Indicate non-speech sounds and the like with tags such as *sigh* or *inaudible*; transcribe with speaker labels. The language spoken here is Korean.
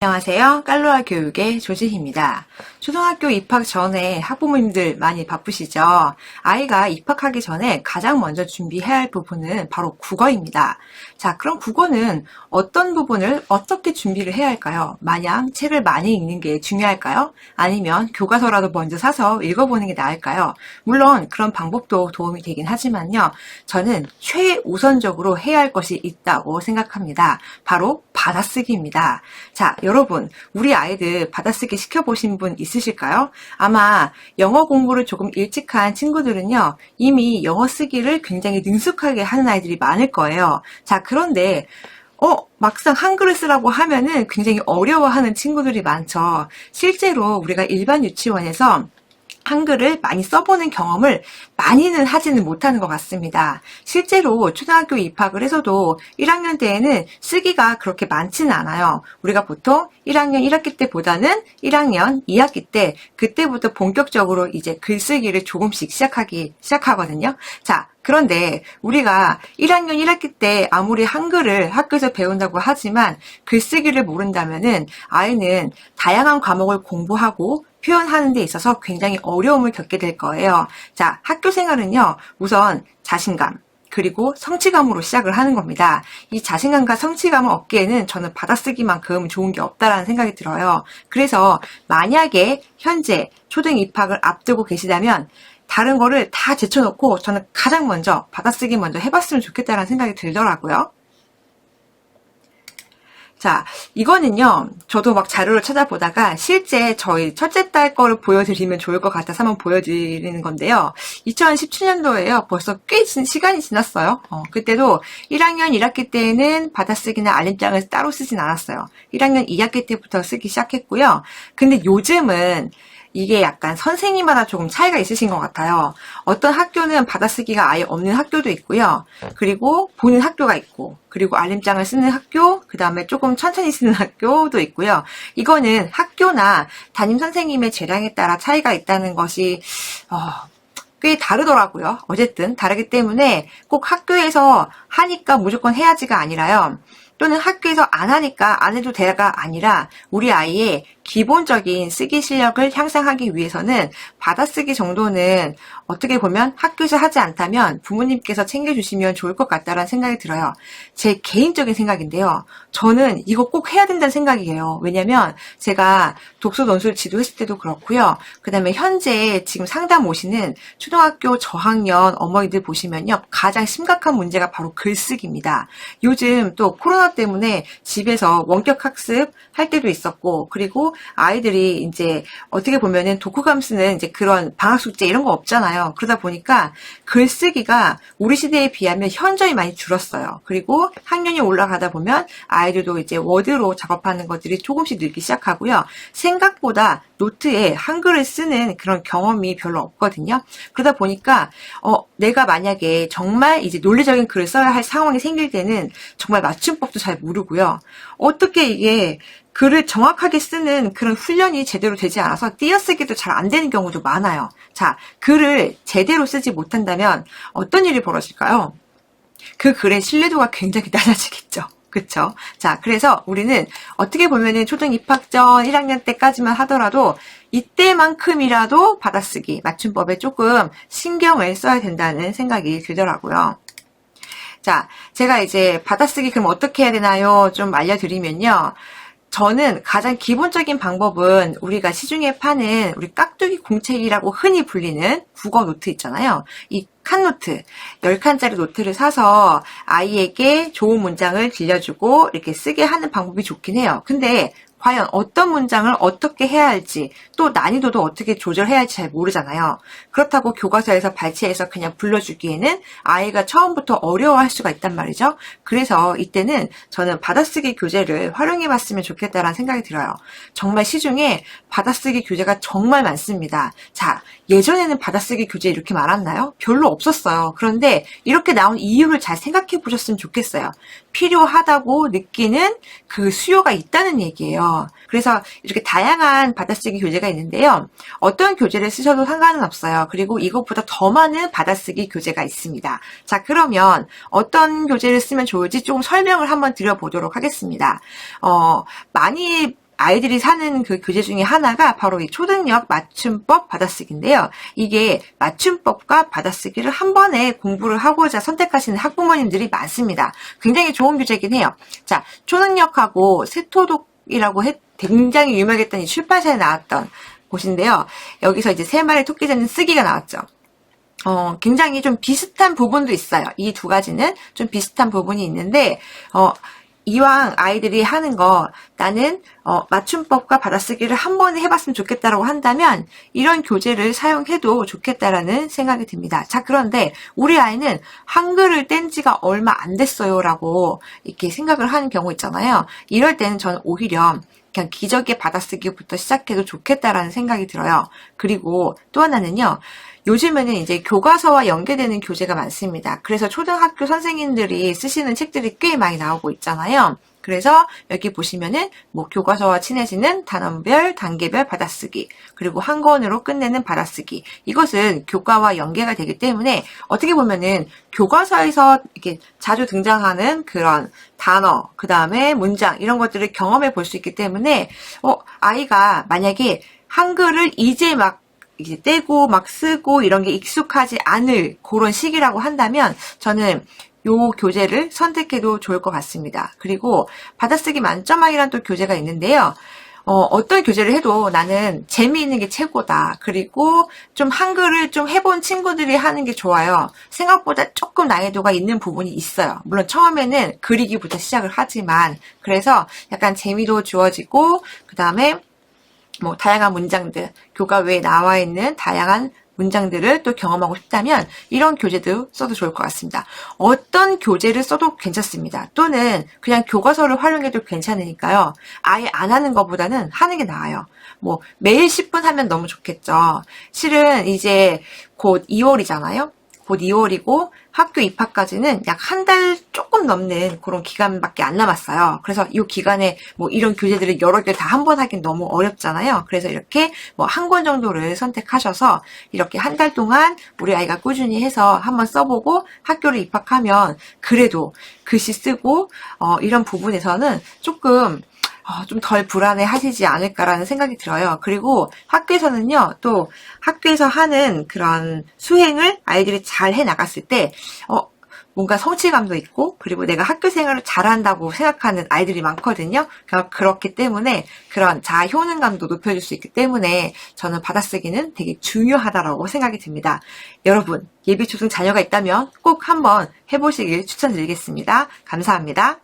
Speaker 1: 안녕하세요. 깔로아 교육의 조진입니다. 초등학교 입학 전에 학부모님들 많이 바쁘시죠? 아이가 입학하기 전에 가장 먼저 준비해야 할 부분은 바로 국어입니다. 자, 그럼 국어는 어떤 부분을 어떻게 준비를 해야 할까요? 마냥 책을 많이 읽는 게 중요할까요? 아니면 교과서라도 먼저 사서 읽어보는 게 나을까요? 물론 그런 방법도 도움이 되긴 하지만요. 저는 최우선적으로 해야 할 것이 있다고 생각합니다. 바로 받아쓰기입니다. 자, 여러분, 우리 아이들 받아쓰기 시켜보신 분 있으실까요? 아마 영어 공부를 조금 일찍 한 친구들은요, 이미 영어 쓰기를 굉장히 능숙하게 하는 아이들이 많을 거예요. 자, 그런데 어, 막상 한글을 쓰라고 하면은 굉장히 어려워하는 친구들이 많죠. 실제로 우리가 일반 유치원에서 한글을 많이 써보는 경험을 많이는 하지는 못하는 것 같습니다. 실제로 초등학교 입학을 해서도 1학년 때에는 쓰기가 그렇게 많지는 않아요. 우리가 보통 1학년 1학기 때보다는 1학년 2학기 때 그때부터 본격적으로 이제 글쓰기를 조금씩 시작하기 시작하거든요. 자, 그런데 우리가 1학년 1학기 때 아무리 한글을 학교에서 배운다고 하지만 글쓰기를 모른다면은 아이는 다양한 과목을 공부하고 표현하는 데 있어서 굉장히 어려움을 겪게 될 거예요. 자, 학교 생활은요, 우선 자신감, 그리고 성취감으로 시작을 하는 겁니다. 이 자신감과 성취감을 얻기에는 저는 받아쓰기만큼 좋은 게 없다라는 생각이 들어요. 그래서 만약에 현재 초등 입학을 앞두고 계시다면 다른 거를 다 제쳐놓고 저는 가장 먼저 받아쓰기 먼저 해봤으면 좋겠다라는 생각이 들더라고요. 자, 이거는요, 저도 막 자료를 찾아보다가 실제 저희 첫째 딸 거를 보여드리면 좋을 것 같아서 한번 보여드리는 건데요. 2017년도에요. 벌써 꽤 시간이 지났어요. 어, 그때도 1학년 1학기 때에는 받아쓰기나 알림장을 따로 쓰진 않았어요. 1학년 2학기 때부터 쓰기 시작했고요. 근데 요즘은 이게 약간 선생님마다 조금 차이가 있으신 것 같아요. 어떤 학교는 받아쓰기가 아예 없는 학교도 있고요. 그리고 보는 학교가 있고, 그리고 알림장을 쓰는 학교, 그 다음에 조금 천천히 쓰는 *laughs* 학교도 있고요. 이거는 학교나 담임 선생님의 재량에 따라 차이가 있다는 것이, 어, 꽤 다르더라고요. 어쨌든 다르기 때문에 꼭 학교에서 하니까 무조건 해야지가 아니라요. 또는 학교에서 안 하니까 안 해도 돼가 아니라 우리 아이의 기본적인 쓰기 실력을 향상하기 위해서는 받아쓰기 정도는 어떻게 보면 학교에서 하지 않다면 부모님께서 챙겨주시면 좋을 것 같다라는 생각이 들어요. 제 개인적인 생각인데요. 저는 이거 꼭 해야 된다는 생각이에요. 왜냐면 제가 독서 논술 지도했을 때도 그렇고요. 그 다음에 현재 지금 상담 오시는 초등학교 저학년 어머니들 보시면요. 가장 심각한 문제가 바로 글쓰기입니다. 요즘 또 코로나 때문에 집에서 원격 학습 할 때도 있었고 그리고 아이들이 이제 어떻게 보면은 독후감 쓰는 이제 그런 방학 숙제 이런 거 없잖아요. 그러다 보니까 글쓰기가 우리 시대에 비하면 현저히 많이 줄었어요. 그리고 학년이 올라가다 보면 아이들도 이제 워드로 작업하는 것들이 조금씩 늘기 시작하고요. 생각보다 노트에 한글을 쓰는 그런 경험이 별로 없거든요. 그러다 보니까 어, 내가 만약에 정말 이제 논리적인 글을 써야 할 상황이 생길 때는 정말 맞춤법도 잘 모르고요. 어떻게 이게 글을 정확하게 쓰는 그런 훈련이 제대로 되지 않아서 띄어쓰기도 잘 안 되는 경우도 많아요. 자, 글을 제대로 쓰지 못한다면 어떤 일이 벌어질까요? 그 글의 신뢰도가 굉장히 *laughs* 낮아지겠죠. 그쵸? 자, 그래서 우리는 어떻게 보면은 초등 입학 전 1학년 때까지만 하더라도 이때만큼이라도 받아쓰기, 맞춤법에 조금 신경을 써야 된다는 생각이 들더라고요. 자, 제가 이제 받아쓰기 그럼 어떻게 해야 되나요? 좀 알려드리면요. 저는 가장 기본적인 방법은 우리가 시중에 파는 우리 깍두기 공책이라고 흔히 불리는 국어 노트 있잖아요. 이 칸 노트, 10칸짜리 노트를 사서 아이에게 좋은 문장을 들려주고 이렇게 쓰게 하는 방법이 좋긴 해요. 근데 과연 어떤 문장을 어떻게 해야 할지 또 난이도도 어떻게 조절해야 할지 잘 모르잖아요. 그렇다고 교과서에서 발췌해서 그냥 불러주기에는 아이가 처음부터 어려워할 수가 있단 말이죠. 그래서 이때는 저는 받아쓰기 교재를 활용해 봤으면 좋겠다라는 생각이 들어요. 정말 시중에 받아쓰기 교재가 정말 많습니다. 자, 예전에는 받아쓰기 교재 이렇게 많았나요? 별로 없었어요. 그런데 이렇게 나온 이유를 잘 생각해 보셨으면 좋겠어요. 필요하다고 느끼는 그 수요가 있다는 얘기예요. 그래서 이렇게 다양한 받아쓰기 교재가 있는데요. 어떤 교재를 쓰셔도 상관은 없어요. 그리고 이것보다 더 많은 받아쓰기 교재가 있습니다. 자, 그러면 어떤 교재를 쓰면 좋을지 조금 설명을 한번 드려보도록 하겠습니다. 어, 많이 아이들이 사는 그 교재 중에 하나가 바로 이 초등력 맞춤법 받아쓰기인데요. 이게 맞춤법과 받아쓰기를 한 번에 공부를 하고자 선택하시는 학부모님들이 많습니다. 굉장히 좋은 교재이긴 해요. 자, 초능력하고 세토독이라고 해- 굉장히 유명했던 이 출판사에 나왔던 곳인데요. 여기서 이제 세 마리 토끼 잡는 쓰기가 나왔죠. 어, 굉장히 좀 비슷한 부분도 있어요. 이 두 가지는 좀 비슷한 부분이 있는데, 어, 이왕 아이들이 하는 거, 나는, 어, 맞춤법과 받아쓰기를 한 번에 해봤으면 좋겠다라고 한다면, 이런 교재를 사용해도 좋겠다라는 생각이 듭니다. 자, 그런데, 우리 아이는 한글을 뗀 지가 얼마 안 됐어요. 라고, 이렇게 생각을 하는 경우 있잖아요. 이럴 때는 저는 오히려, 그냥 기저귀 받아쓰기부터 시작해도 좋겠다라는 생각이 들어요. 그리고 또 하나는요. 요즘에는 이제 교과서와 연계되는 교재가 많습니다. 그래서 초등학교 선생님들이 쓰시는 책들이 꽤 많이 나오고 있잖아요. 그래서 여기 보시면은 뭐 교과서와 친해지는 단원별, 단계별 받아쓰기, 그리고 한 권으로 끝내는 받아쓰기. 이것은 교과와 연계가 되기 때문에 어떻게 보면은 교과서에서 이렇게 자주 등장하는 그런 단어, 그 다음에 문장 이런 것들을 경험해 볼 수 있기 때문에 어 아이가 만약에 한글을 이제 막 이제 떼고 막 쓰고 이런 게 익숙하지 않을 그런 시기라고 한다면 저는 요 교재를 선택해도 좋을 것 같습니다. 그리고 받아쓰기 만점왕이란 또 교재가 있는데요. 어, 떤 교재를 해도 나는 재미있는 게 최고다. 그리고 좀 한글을 좀 해본 친구들이 하는 게 좋아요. 생각보다 조금 난이도가 있는 부분이 있어요. 물론 처음에는 그리기부터 시작을 하지만, 그래서 약간 재미도 주어지고, 그 다음에 뭐 다양한 문장들, 교과 외에 나와 있는 다양한 문장들을 또 경험하고 싶다면 이런 교재도 써도 좋을 것 같습니다. 어떤 교재를 써도 괜찮습니다. 또는 그냥 교과서를 활용해도 괜찮으니까요. 아예 안 하는 것보다는 하는 게 나아요. 뭐 매일 10분 하면 너무 좋겠죠. 실은 이제 곧 2월이잖아요. 곧 2월이고 학교 입학까지는 약 한 달 조금 넘는 그런 기간밖에 안 남았어요. 그래서 이 기간에 뭐 이런 교재들을 여러 개다한 번 하긴 너무 어렵잖아요. 그래서 이렇게 뭐 한 권 정도를 선택하셔서 이렇게 한 달 동안 우리 아이가 꾸준히 해서 한번 써보고 학교를 입학하면 그래도 글씨 쓰고 어, 이런 부분에서는 조금 어, 좀 덜 불안해 하시지 않을까라는 생각이 들어요. 그리고 학교에서는요, 또 학교에서 하는 그런 수행을 아이들이 잘 해 나갔을 때, 어, 뭔가 성취감도 있고, 그리고 내가 학교 생활을 잘한다고 생각하는 아이들이 많거든요. 그렇기 때문에 그런 자아 효능감도 높여줄 수 있기 때문에 저는 받아쓰기는 되게 중요하다라고 생각이 듭니다. 여러분, 예비 초등 자녀가 있다면 꼭 한번 해보시길 추천드리겠습니다. 감사합니다.